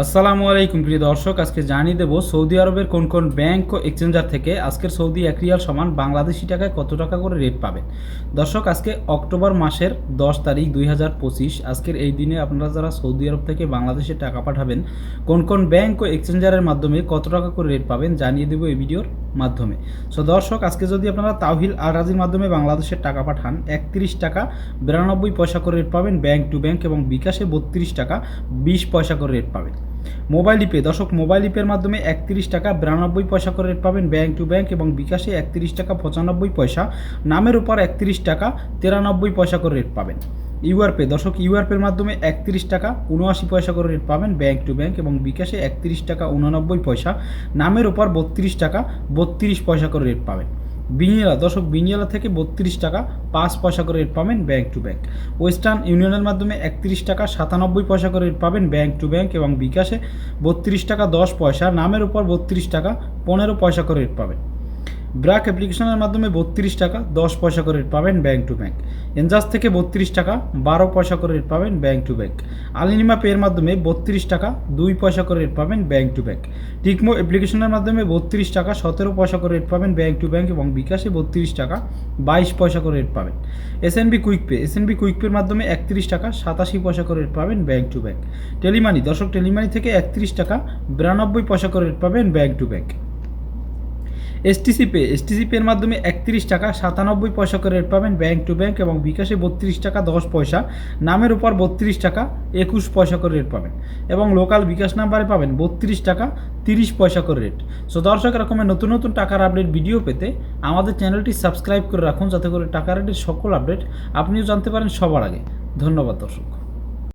আসসালামু আলাইকুম, প্রিয় দর্শক। আজকে জানিয়ে দেবো সৌদি আরবের কোন কোন ব্যাংক ও এক্সচেঞ্জার থেকে আজকের সৌদি এক রিয়াল সমান বাংলাদেশি টাকায় কত টাকা করে রেট পাবেন। দর্শক, আজকে অক্টোবর মাসের দশ তারিখ দুই হাজার পঁচিশ, আজকের এই দিনে আপনারা যারা সৌদি আরব থেকে বাংলাদেশে টাকা পাঠাবেন, কোন কোন ব্যাংক ও এক্সচেঞ্জারের মাধ্যমে কত টাকা করে রেট পাবেন জানিয়ে দেবো এই ভিডিওর মাধ্যমে। সো দর্শক, আজকে যদি আপনারা তাওহিল আরাজির মাধ্যমে বাংলাদেশের টাকা পাঠান, একত্রিশ টাকা বিরানব্বই পয়সা করে রেট পাবেন ব্যাংক টু ব্যাংক এবং বিকাশে বত্রিশ টাকা বিশ পয়সা করে রেট পাবেন। মোবাইল ইপে দর্শক মোবাইল ইপের মাধ্যমে একত্রিশ টাকা বিরানব্বই পয়সা করে রেট পাবেন ব্যাংক টু ব্যাংক এবং বিকাশে একত্রিশ টাকা পঁচানব্বই পয়সা। নামের উপর একত্রিশ টাকা তিরানব্বই পয়সা করে রেট পাবেন। ইউআর পে দর্শক ইউআর পের মাধ্যমে একত্রিশ টাকা উনআশি পয়সা করে রেট পাবেন ব্যাংক টু ব্যাংক এবং বিকাশে একত্রিশ টাকা উননব্বই পয়সা, নামের ওপর বত্রিশ টাকা বত্রিশ পয়সা করে রেট পাবেন। বিনিয়ালা দর্শক বিনিয়ালা থেকে বত্রিশ টাকা পাঁচ পয়সা করে রেট পাবেন ব্যাংক টু ব্যাংক ওয়েস্টার্ন ইউনিয়নের মাধ্যমে একত্রিশ টাকা সাতানব্বই পয়সা করে রেট পাবেন ব্যাংক টু ব্যাংক এবং বিকাশে বত্রিশ টাকা দশ পয়সা, নামের উপর বত্রিশ টাকা পনেরো পয়সা করে রেট পাবেন। ব্র্যাক অ্যাপ্লিকেশনের মাধ্যমে বত্রিশ টাকা, দশ পয়সা করে পাবেন ব্যাংক টু ব্যাংক এনজাস থেকে বত্রিশ টাকা, বারো পয়সা করে পাবেন ব্যাংক টু ব্যাংক আলিনিমা পের মাধ্যমে বত্রিশ টাকা, দুই পয়সা করে পাবেন ব্যাংক টু ব্যাংক টিকমো অ্যাপ্লিকেশনের মাধ্যমে বত্রিশ টাকা, সতেরো পয়সা করে পাবেন ব্যাংক টু ব্যাংক এবং বিকাশে বত্রিশ টাকা, বাইশ পয়সা করে পাবেন। B quick pay SNB quick পের মাধ্যমে একত্রিশ টাকা, সাতাশি পয়সা করে পাবেন ব্যাংক টু ব্যাংক টেলিমানি দর্শক টেলিমানি থেকে একত্রিশ টাকা, বিরানব্বই পয়সা করে পাবেন bank to bank STC pay STC পের মাধ্যমে একত্রিশ টাকা সাতানব্বই পয়সা করে রেট পাবেন ব্যাংক টু ব্যাংক এবং বিকাশে বত্রিশ টাকা দশ পয়সা। নামের উপর বত্রিশ টাকা একুশ পয়সা করে রেট পাবেন এবং লোকাল বিকাশ নাম্বারে পাবেন বত্রিশ টাকা তিরিশ পয়সা করে রেট সো দর্শক এরকমের নতুন নতুন টাকার আপডেট ভিডিও পেতে আমাদের চ্যানেলটি সাবস্ক্রাইব করে রাখুন, যাতে করে টাকা রেটের সকল আপডেট আপনিও জানতে পারেন সবার আগে। ধন্যবাদ, দর্শক।